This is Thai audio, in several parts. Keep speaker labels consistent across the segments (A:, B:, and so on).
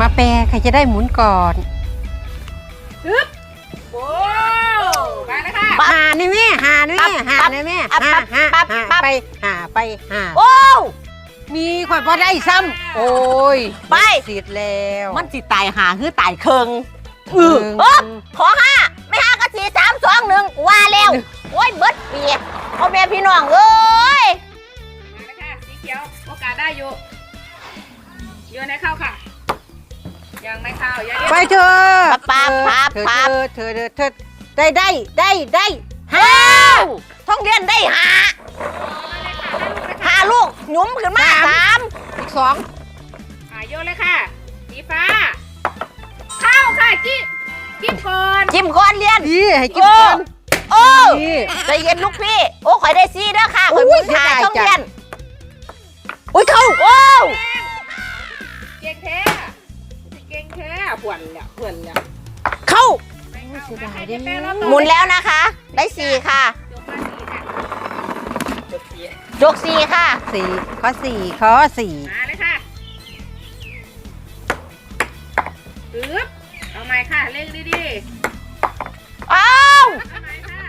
A: มาแปรใครจะได้หมุนก่อน
B: โอ้มาแล้วค่ะ
A: หานี่แม่หานี่แม่หานี่แม่
C: ปั๊บ
A: หา
C: ปั๊บ
A: หา
C: ปั๊บ
A: หาไปหาไปหา
C: โอ้
A: มีข่อยพอได้ซ้ำโอ้ย
C: ไป
A: เสียดแล้ว
C: มันสิตายหาคือตายเคิง
A: เออ
C: เออขอห้าไม่ห้าก็สี่สามสองหนึ่งว่าแล้วโอ้ยเบิดเปียพ่อแม่พี่น้องเอ้ย
B: มาแล้วค่ะสีเขียวโอกาสได้อยู่โยนให้เข้าค่ะ ยังไม่เข้าอย่าเรียก
A: ไปเธอ
C: ปั๊บปั๊บ
A: เธอ
C: ปั๊บ
A: เธอเธอเธอได้ได้ได้ได้
C: ห้าท่องเรียนได้หาหาลูกหยุ้มขึ้นมาสาม
A: อีกสอง
B: อ่าโยนเลยค่ะสีฟ้า เข้าค่ะจิ๊บจิ๊บก่อน
C: จิ้มก้อนเรียน
A: ดีให้กินก่อน
C: โอ้
A: ดี
C: ใจเย็นลูกพี่ โอ้ข่อยได้ซีเด้อค่ะข่อย
A: อุ้
C: มึ
A: ย
C: งถ่าย
A: เสียดาย
C: ท่อง
A: จัง
C: เรียนอุ้ยเข้าโอ้
B: เก่งแท้เก่ งแท้ผวนเนี่ยผวนเนี่ย
C: เข้า
B: ไม่เข้า
A: เสียดาย
B: ใคร
A: เด้
B: จะ
A: อ
B: แปลรอบ
C: หมุนแล้วนะคะ ได้สี่ค่ะ
B: จบมาสีค่ะจบสี
C: จกสี่ค่ะ
A: สี่ข้อสี่ข้อสี่
B: มาเลยค่ะปึ๊บเอาใหม่ค่ะเร่งดี
C: อ้าว
B: ๆเอาใหม่ค่ะ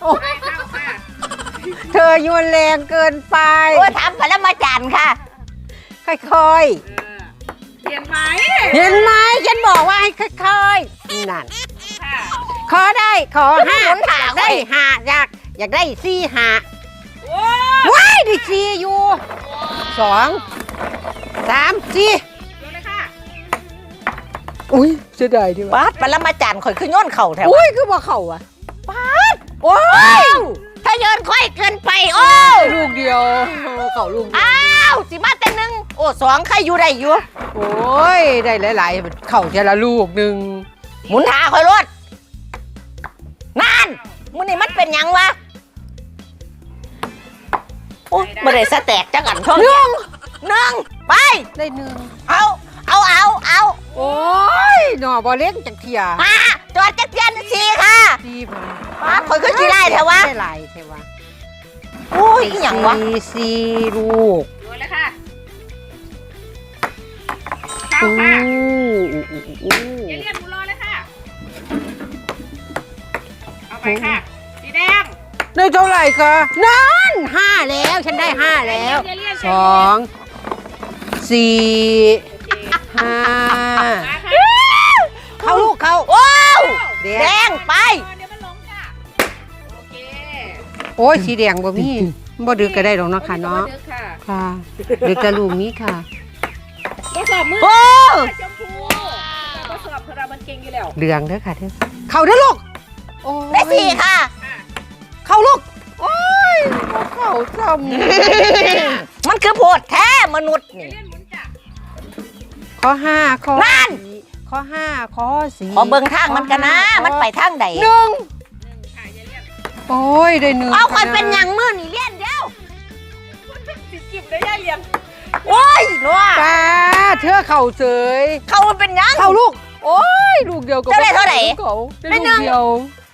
A: โอ้
B: ไม่เข้าค่ะ
A: เธอโยนแรงเกินไป
C: โอ้ยทำพลัมาจันทร์ค่ะ
A: ค่อย
B: เออ เปลี่ยนไหม
A: ๆเห็นไหมฉันบอกว่าให้ค่อยๆนั่น
B: ค่ะ
A: ขอได้ขอห้า
C: หมุนหา
A: อยากได้ห้าอยากอยากได้สี่ห้า
B: โอ้
A: ว้ายได้สี่อยู่สองสามสี่
B: โยนเลยค่ะ
A: อุ้ยเสียดายดีว่ะ
C: ปาดพลัมาจันทร์ข่อยขึ้นย้อนเข่าแถว
A: อุ้ยคือบ่เข้าอะ
C: ปาด
A: โอ้ย
C: ถ้าเยินค่อยเกินไป โอ้
A: ลูกเดียวเข้าลูกเดียว
C: อ้าว สิมาแต่หนึ่ง โอ้สองใครอยู่ได้อยู่
A: โอ้ย ได้หลายๆ เข้าเจละลูกหนึ่ง
C: หมุนหาข่อยรถนั่นมันนี่มันเป็นหยังวะโอ้ยบ่ได้สแตกจังอันท่อง
A: หนึ่ง
C: หนึ่งไป
A: ได้หนึ่ง
C: เอาเอาเอาเอา
A: โอ้ยหน่อบ่เล็กจักเทีย
C: มาจอดจักรยานสี่ค่ะ
A: สี่พัน
C: ปาดข่อยขึ้นกี่ไร่แถววะ
A: ได้หลายแถววะ
C: โอ้ยอหย่างวะ
A: สี่สี่ลูกาอู้
B: ค่ะ
A: อู้อู้อู้
B: อย่าเรียนหมุนรอเลยค่ะ เอาไปค่ะ สีแดง
A: ได้เท่าไหร่คะนั่นห้าแล้วฉันได้ห้าแล้ว
B: อย่าเรียน
A: สองสี่
B: โอเค
A: ห้า
B: มาค่ะ
A: เข้าลูกเข้า
C: โอ้ว
A: แด
C: แด
A: ง
C: งไป
B: เดี๋ยวมันลงจ้ะโอเค
A: โอ้ยสีแดงบ่มีบ่ดึกก็ได้หรอกเนาะค่ะเนาะ
B: ดึกค่ะ
A: ค่ะดึกกระลูกนี้ค่ะ
B: ทดสอบมือ
C: โอ้
B: ชมพูทดสอบเพราะมันเก่งอยู่แล้ว
A: เหลืองเด้อค่ะเด้อเข้าเด้อลูกโอ้ย
C: ได้สี่ค่ะ
B: ค่ะ
A: เข้าลูก โอ้ยบ่เข้าจำ
C: มันคือโพดแท้มนุษย์
B: อย่า
C: นี่
B: เรียนหมุนจ้ะ
A: ข้อห้าข้อ
C: นั่น
A: สี่ข้อห้าข้อสี่
C: ขอเบิ่งทางมันกันนะมันไปทางใด
A: หนึ่ง
B: หนึ่งค่ะอย่าเรียน
A: โอ้ยได้หนึ่ง
C: เอาคอยเป็นหยังมือนี่เลี้ยนเดียว
B: สิบกิบเลยอย่าเรียน
C: โอ้ยนัว
A: ป้า เธอเข่าเสย
C: เขามันเป็นหยัง
A: เข้าลูก โอ้ยลูกเดียวกับ
C: เจ้าได้เท่าไหร่
A: เขาได้
C: ได้
A: ลู
C: หนึ่
A: ก
C: ง
A: เดียว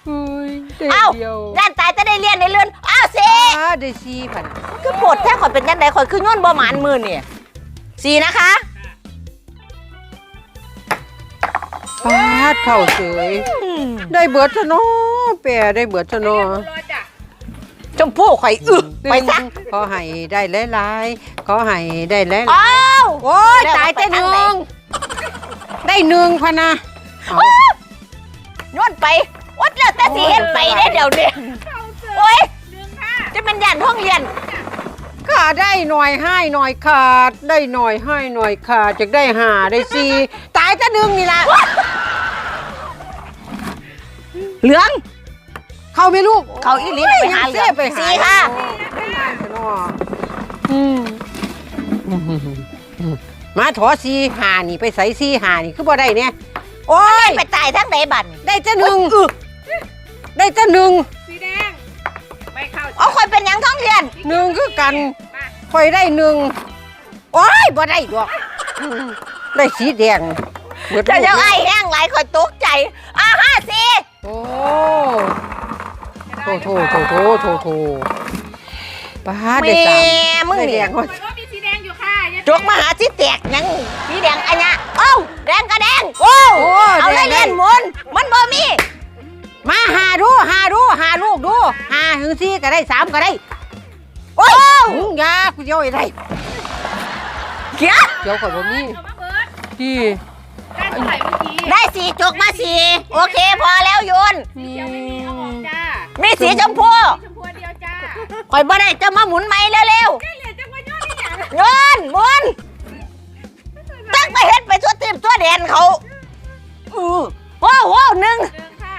A: เฮ้ยได้
C: เอ้า
A: เดียว
C: ด้านตายจะได้เลี้ยนได้เลื่อนอ้าวเส
A: ป้าได้สี่พัน
C: คือโพดแท้คอยเป็นยังไงคอยคือย้อนบ่หมานมือนี่สี่นะคะ
A: ป้าดเข่าเสย
C: อืม
A: ได้เบิดซะเนาะแปรได้เบิดซะ
B: อย่า
A: เนาะ
B: เรียนหมุนรอจ้ะ
C: ชมพู่ข่อยอึไปซะ
A: ขอให้ได้หลายๆ ขอให้ได้หลาย
C: อ้าว
A: ๆโอ้ย
C: แล้ว
A: ตายแต่
C: ไป
A: ห
C: ทาง
A: นึ่
C: ไหน
A: งได้หนึ่งพะนะเอา
C: ย้อนไปวัดแล้วแต่สิเห็นไปได้เดี๋ยวนี้
B: เข้าเสือ
C: โอ้ย
B: หนึ่งค่ะ
C: จะเป็นยันห้องเรียน
A: ข้าได้หน่อยให้หน่อยขาดได้หน่อยให้หน่อยขาดจะได้หาได้สี่ตายแต่หนึ่งนี่ละ
C: เหลือง
A: เข้าไหมลูก
C: เข้าอีหลีไปหาเหลือง
A: ยังไปหา
C: สี่ค่ะ
A: อืม มาถอสีหานี่ไปใส่สีหานี่คือบ่ได้เนี่ยโอ้ย
C: ไปตายทั้งไหนบัน
A: ได้แต่หนึ่งได้แต่หนึ่ง
B: สีแดงไม่เข้าจ้ะ
C: เอาคอยเป็นหยังท้องเรียน
A: หนึ่งคือกัน
B: มา
A: คอยได้หนึ่งโอ้ยบ่ได้ดอกได้สีแดงเบิด
C: จะ
A: ลูก
C: จะไอ้แห้งไหลคอยตกใจอ่าห้าสี่
A: โอ้
B: จะ
A: โถ
B: ได้
A: โถ
B: หรือ
A: โถ
B: เปล่า
A: โถโถป้า
C: แห
A: ได้สาม
C: มึง
A: ได้แด
C: เนี่ย
A: ง
B: โอ้ยรถมีสีแดงอยู่ค่ะอย่า
C: จกมาหาสิแตกหยังสีแดงอันเนี้ยเอ้าแดงก็แดงโอ้
A: โอ้
C: เอาเลย
A: แดงๆ
C: เล่นหมุนมันบ่มี
A: มาหาดูหาดูหาลูกดูหาถึงสี่ก็ได้สามก็ได้
C: โอ้
A: หึงยากูเดียวไอ้ไร
C: เขีย
A: เดี๋ยวก่อนบ่มี
B: เอามาเบิร์ด
A: ที่
B: ได้เท่าไหร่เมื่อกี้
C: ได้สี่จกมาสี่โอเคพอแล้วโยน
B: สีเขียวไม่มีเอาออกจ้า
C: มีสีชมพู
B: สีชมพูเดียวจ้า
C: ข่อยบ่ได้จะมาหมุนไหมเร็ว
B: ได้ เหรียญจังหวะยอดนี่อย่าง
C: ๆโยนหมุนตั้งไปเฮ็ดไปทั่วทีมทั่วแดนเขาอือโอ้โหหนึ่ง
B: เดินค่ะ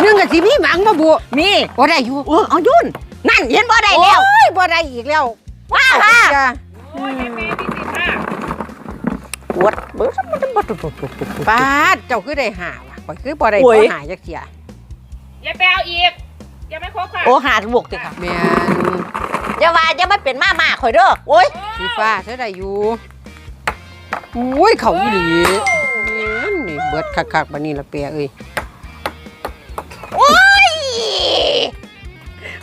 A: หนึ่งกับสีมีหมังบ่บุ
C: มี
A: บ่ได้อยู่
C: เออเอายุ่นนั่นเห็นบ่ได้แล้ว
A: โอ้ยบ่ได้อีกแล้ว
C: ว้าค่ะ
A: จ้ะ
B: โอ้ยให้เมย์พี่สิบค่ะ
C: ปวดเบิ้งมันบ่ตุตุตุตุ
A: ป้าดเจ้าคือได้หาว่ะข่อยคือบ่ได้
C: โอ้
A: ข
C: ย
A: อหาจักเที่ย
B: อย่าไปเอาอีก ยังไม่ครบค่ะ
C: โอ้หาบวกติค่ะ
A: แม่น
C: อย่าว่าอย่ามาเป็นมาม่าข่อยเด้อโอ้ย
A: สีฟ้าเธอได้อยู่อุ้ยเขาอีหลีแม่นนี่เบิดคักๆบัดนี้ละเปียเอ้ย
C: โอ้ย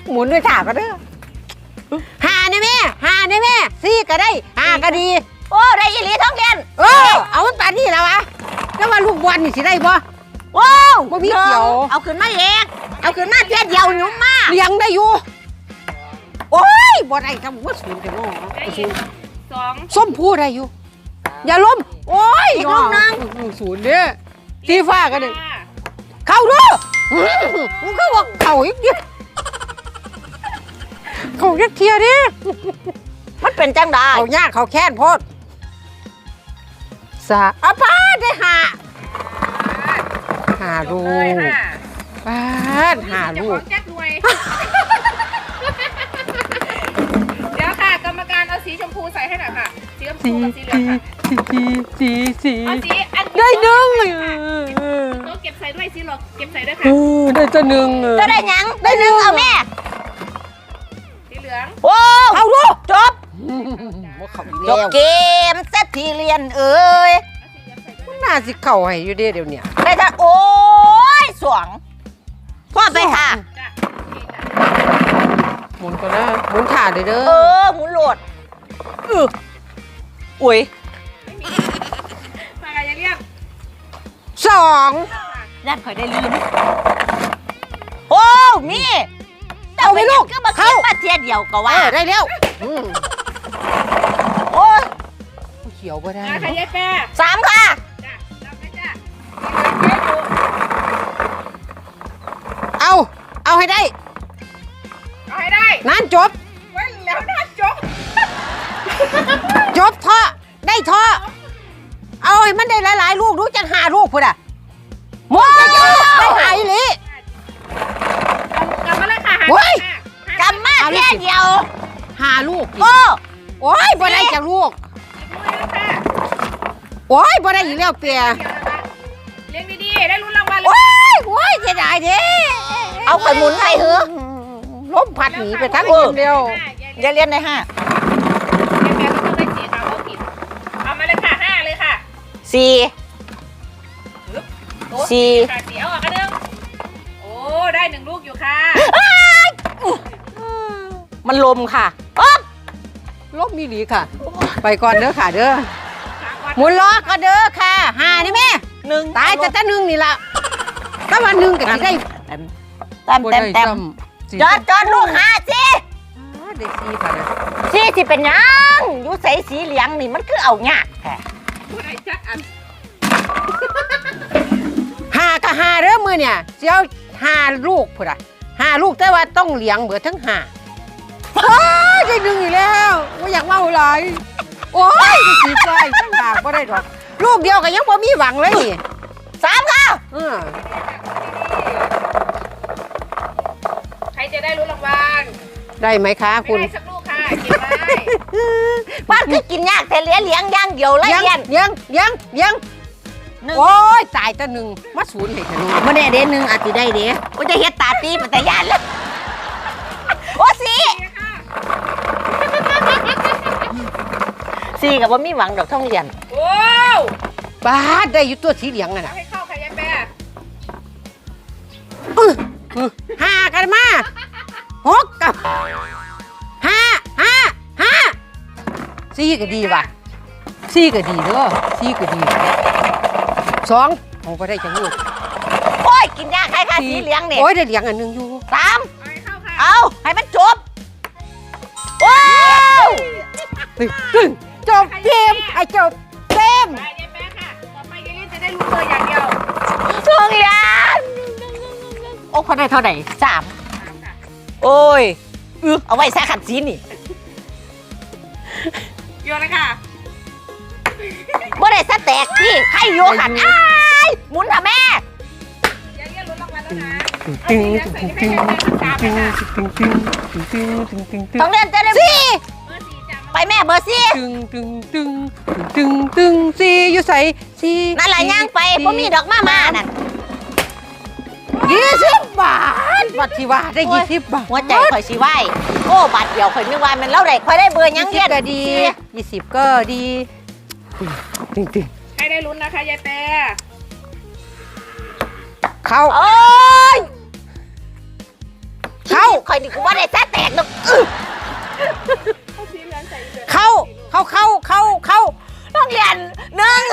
A: หมุนด้วยถาก็เด้อหาได้แม่หาได้แม่สี่ก็ได้หาก็ดี
C: โอ้ได้อีหลีท้องเรียน
A: เออเอามันปานนี้แล้ววะแล้วว่าลูกบอลนี่สิได้บ่
C: ว้าว
A: บ่มีเขียว
C: เอาขึ้นมาเอง เอาขึ้นมาเทียเดียวหนุ่มมา
A: เลี้ยงได้อยู่ โอ้ยบ่ได้ทำว่าศูนย์จะน้อง
B: ได้อีกสอง
A: ส้มผู้ได้อยู่ อย่าล้ม โอ้ย
C: อีกลูกนึง
A: น้องศูนย์เด้อสีฟ้าก็ได้
B: ค่ะ
A: เข้าดูมึงก็บอกเข้าอีกเดียวเข้าจักเทียดิ
C: มันเป็นจังได้
A: เขายากเขาแค้นโพดสาอาป้าได้หาหา
B: จ
A: ลู
B: บเลย
A: ก
B: ค่ะ
A: ป้าดหาลูก
B: แจ็ครวย เดี๋ยวค่ะ กรรมการเอาสีชมพูใส่ให้หน่อยค่ะ สีชมพู
A: สี
B: กับสีเหลืองค่ะ
A: สีสีสี
B: เอาสีอัน
A: ได้หนึ่งเลย
B: เราเก็บใส่ด้วยสีเหลืองเก็บใส่ด้วย
A: เอ
B: ค่ะ
A: อได้จะหนึ่ง
C: จะได้หยังได้หนึ่งเอาแม่
B: สีเหลือง
C: โอ้
A: เข้าดู
C: จบ
A: ว่าเขาอีก
C: จ
A: แล้
C: บ
A: ว
C: เกมเซตทีเรียนเอ้ย
B: เอาสีเหลืองใส่ด้วย
A: น่าสิเข้าให้อยู่เด้เดี๋ยวเนี้
C: ได้ทันโอ้ยสวง
A: หมุนก็ได้หมุนถ่าเลยเด้
C: เอ
A: อ
C: อหมุนโหลดเอออุ้ย
B: ไม่มีมาอย่าเรียก
A: สอง
C: นั่นข่อยได้ลืมโอ้มีแต่
A: เอาไปลูก
C: ก็มา
A: เข้า
C: เข้ามาเทียเดียวก็
A: เอ
C: ว่า
A: อได้แล้วอืม
C: โอ้ย
A: เขียวบ่ได้
B: มาค่ะยายแปะ
C: สามค่ะ
B: จ้ะรับไหมจ้ะสีเหลืองเจ๊อยู่
A: เอา เอาให้ได้
B: เอาให้ได้
A: นั่นจบ
B: ไว้แล้วนะจบ
A: จบท่อได้ท่อเอาให้มันได้หลายๆลูกดูจังหาลูกพุ่นอะหมดจะอยู่ได้หายเลย
B: กลับมาเลยค่ะหา
A: โอ้ย
C: กำมาเทียเดียว
A: หาลูกอีก
C: โอ้
A: โอ้ยบ่ได้จากลูก
B: มือค่ะ
A: โอ้ยบ่ได้อีกแล้วเปีย
B: เลี้ยงดีๆได้ลุ้นรางวัลเล
A: โอ้
B: ย
A: ยโอ้ยเสียดายเด้
C: เอาไปหมุนให้เหอะ
A: ล้มพัดหนีไปทั้งเดียวเดียว
C: อย่าเรียนในห้า
B: แกก็ต้องได้สีขาวเอาผิดเอามาเลยค่ะห้าเลยค่ะ
C: สี่
B: โต๊ะ
C: สี่
B: ค่ะสีเอาออกกันหนึ่งโอ้ได้หนึ่งลูกอยู่ค่ะ
C: มันลมค่ะอ๊อบ
A: ล้มมีหลีค่ะ ไปก่อนเด้อค่ะเด้อ
B: ขาก่อน
A: หมุนล้อก็เด้อค่ะหานี่แม่
C: หนึ่ง
A: ตายแต่แต่หนึ่งนี่ล่ะถ้าวันหนึ่งก็สิได้
C: เต็มเต็ม
A: บ่
C: เต็ม
A: ได้
C: เต็ม
A: ซ้ำสิ
C: จอดจอดลูกหาสิ
A: อ๋อได้สี่ค่ะนะ
C: สิสิเป็นหยังอยู่ใส่สีเหลืองนี่มันคือเอายากแท้
B: ผู้ใดจักอัน
A: หาก็หาเด้อมือเนี่ยเสียวหาลูกพุ่นอะหาลูกแต่ว่าต้องเลี้ยงเบิดทั้งหาโอ้ยได้หนึ่งอีกแล้วว่าอยากเมาหลายโอ้ยได้สีไฟทั้งหากบ่ได้ดอก ลูกเดียวก็ยังบ่มีหวังเลยนี่
C: สามค่ะ
A: เออ
B: ใครจะได้ลุ้นรางวัล
A: ได้ไหมคะ
B: ไม่
A: คุณ
B: ได้สักลูกค่ะเก็บไว้
C: บ้านคือกินยากแต่เหลี้ยเลี้ยงอย่างเดียวเลย
A: เลี้ยง
C: เรียน
A: เลี้ยงเลี้ยงเลี้ยง
C: หนึ่ง
A: โอ้ยตายแต่หนึ่งมาศูนย์ให้เถอะลูก
C: บ่ได้เด้หนึ่งอาจจะได้เด้ว่าจะเฮ็ดตาตีเป็นตาย่านเลยโอ้สี
B: นี่ค่ะ
C: สีกับว่ามีหวังดอกท่องเรียน
B: โอ้
A: บ้าดได้อยู่ตัวสีเหลืองน่ะ
B: เอา
A: นะ
B: ให้
A: ห้ากันมาหกกับห้าห้าห้าสี่ก็ดีว่ะสี่ก็ดีเด้อสี่ก็ดีสองเอาไปได้จังลูก
C: โอ้ยกินยาใครค่ะสีเหลืองเนี่ย
A: โอ้ยได้เหลียงอันหนึงอยู่
C: สาม
B: เอาให้เข้าค่ะ
C: เอาให้มันจบว้าว
A: ตึงตึงจบเกมไอ้จบเกม
B: ไปยายแป๊ะค่ะต่อไปยายลินจะได้รู้เบอร์อย่างเดียว
C: โรงเรี ยนโอ้พอได้เท่าไหร่สาม
B: สามค่ะ
C: โอ้ยเออเอาไว้แซ่ขัดสีนี่
B: โยนเลยค่ะ
C: บ่ได้สแตกที่ใครโยขันอ้ายหมุนค่ะแม่
B: ยายเรียกลุ้นรางวัลแล้วนะ
A: ตึง
B: เอา
A: ตึ
B: สี
A: ง
B: แดง
A: ตึ
B: ใส่
A: ง
B: ให้
A: ตึง
B: ยาย
A: ตึ
B: แป๊ะ
A: ง
B: ทั้งสาม
A: ตึงตึงตึงตึงตึงตึงตึง
C: ต้องเรียนจะได้สี่
B: เบอร์สี่จ้ะ
C: ไปแม่เบอร์สี่
A: ตึงตึงตึงตึงตึงสี่อยู่ใส่สี่
C: นั่นแหละย่างไปบ่มีดอกมามานั่น
A: วัดที่ว่าได้ยี่สิบบาท
C: หัวใจข่อยสิไหวโอ้บาทเดียวข่อยนึกว่ามันเล่าได้ข่อยได้เบอร์ยัง
A: ยี่สิ
C: เรีย
A: บ
C: น
A: ก็ดียี่สิบก็ดีตึงตึง
B: ให้ได้ลุ้นนะคะยายแป๊ะ
A: เข้า
C: โอ้ย
A: เข้า
C: ข่อยนี่กูว่าได้แซ่แตกดอกอื้อ
B: เอาสีเหลืองใส่อีกเลย
A: เข้าเข้าเข้าเข้าเข้า
C: ต้องเรียนหนึ่ง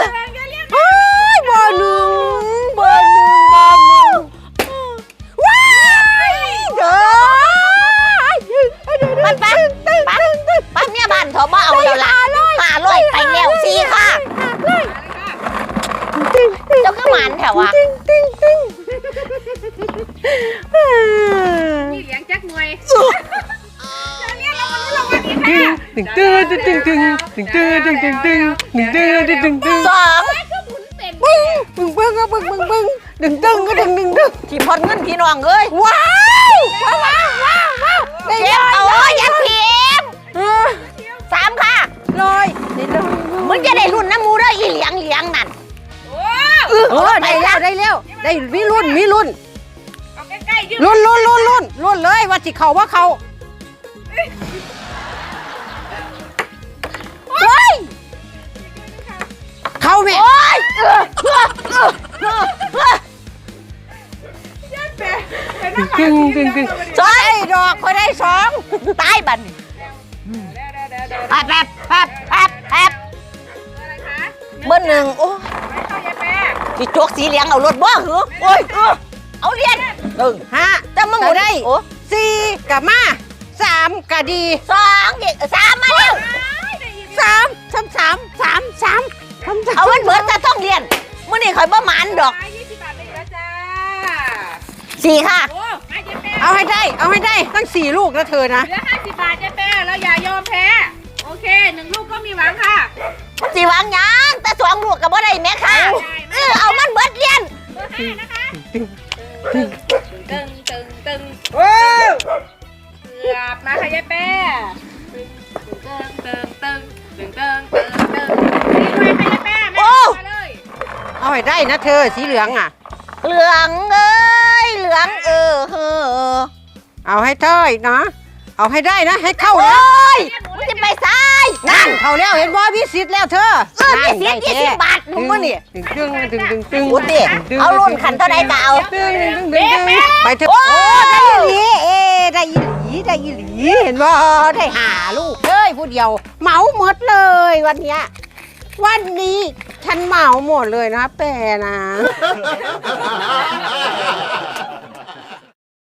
A: ตื้
B: อ
A: ตึ้งตึ้งตึ้งตึ้งตื้อตึ้งตึ้งตึ้งตึ้งตื้อตึ้งตึ้งตึ้ง
C: สอง
A: บึ้งบึ้งบึ้งก็บึ้งบึ้งบึ้งดึงดึงก็ดึงดึงดึง
C: ที่พอดเงินพี่น้องเอ้ย
A: ว้าวว้าวว้าวว้าว
C: เจ็บตัวยัดพิมสามค่ะ
A: ลอย
C: มึงจะได้รุ่นน้ำมูเด้ออีเหลียงเหลียงนั่น
A: เออได้แล้วได้แล้วได้มีรุ่นมีรุ่นรุ่นรุ่นรุ่นรุ่นเลยว่าสิเขาว่าเขา เขาแม่
C: โอ้ยเออเออเออเออเออ
B: เป็นน้ำ
A: ตึงตึงตึง
C: สอง
A: ไอ้ดอกก็ได้สอง
C: ตายบัดน
B: เดี๋ยวเดี๋ยวเดี๋ยวเดี๋ยว
C: แป๊บแป๊บแป๊บแป๊บแป๊บ
B: อะไรคะ
C: เบอร์หนึ่งโอ้
B: ไปเข้ายายแป๊ะ
C: ที่โจกสีเหลียงเอารถบ่เหรอโอ้ยเออเอาเรียนหนึ่ง
A: ห้า
C: แต่มึง
A: เอาได้
C: โอ้
A: สี่กับมาสามกะดี
C: สองอีกสามมาแล้ว
A: สามสามสามสามสามสามสาม
C: เอามันเบิดจะต้องเรียนมื่อนี่ข่อยบ่หมานดอก
B: สี่
C: ค่ะ
A: เอาให้ได้ เอาให้ได้ตั้งสี่ลูกแล้วเธอนะ
B: เหลือห้าสิบบาทเจ๊แป้เราอย่ายอมแพ้ โอเคหนึ่งลูกก็มีหวังค่ะ
C: สี่หวังยังแต่สองลูกกับบ่ได้แม่ค่ะเออเอามันเบิดเรียน
B: เบอร์ห้านะคะ
A: ตึงตึง
B: ตึงตึงเกือบมาค่ะเจ๊แป้ตึงตึงตึงตึงตึงตึง
A: เอาให้ได้นะเธอสีเหลืองอะ
C: เหลืองเอ้ยเหลืองเออเออ
A: เอาให้เธอนะเอาให้ได้นะ ให้เข้า
C: โอ้
A: นะ
C: ยมันจะไปซ้าย
A: นั่นเข้าแล้วเห็นบ่พี่สิทธิ์แล้วเธอ
C: เออมีสิทธิ์ยี่สิบบาทมึงมื่อนี่
A: ตึงตึงตึงตึงตึง
C: พูดดิเอารุ่นขันเท่าใดก็เอา
A: ตึงตึงตึงตึงไปเถอะ
C: โอ้
A: โอ้ได้อีหลีเอ้ได้อีหลีได้อีหลีเห็นบ่ได้หาลูกเอ้ยผู้เดียวเหมาหมดเลยวันเนี้ย วันนี้ฉันเหมาหมดเลยนะแปรนะ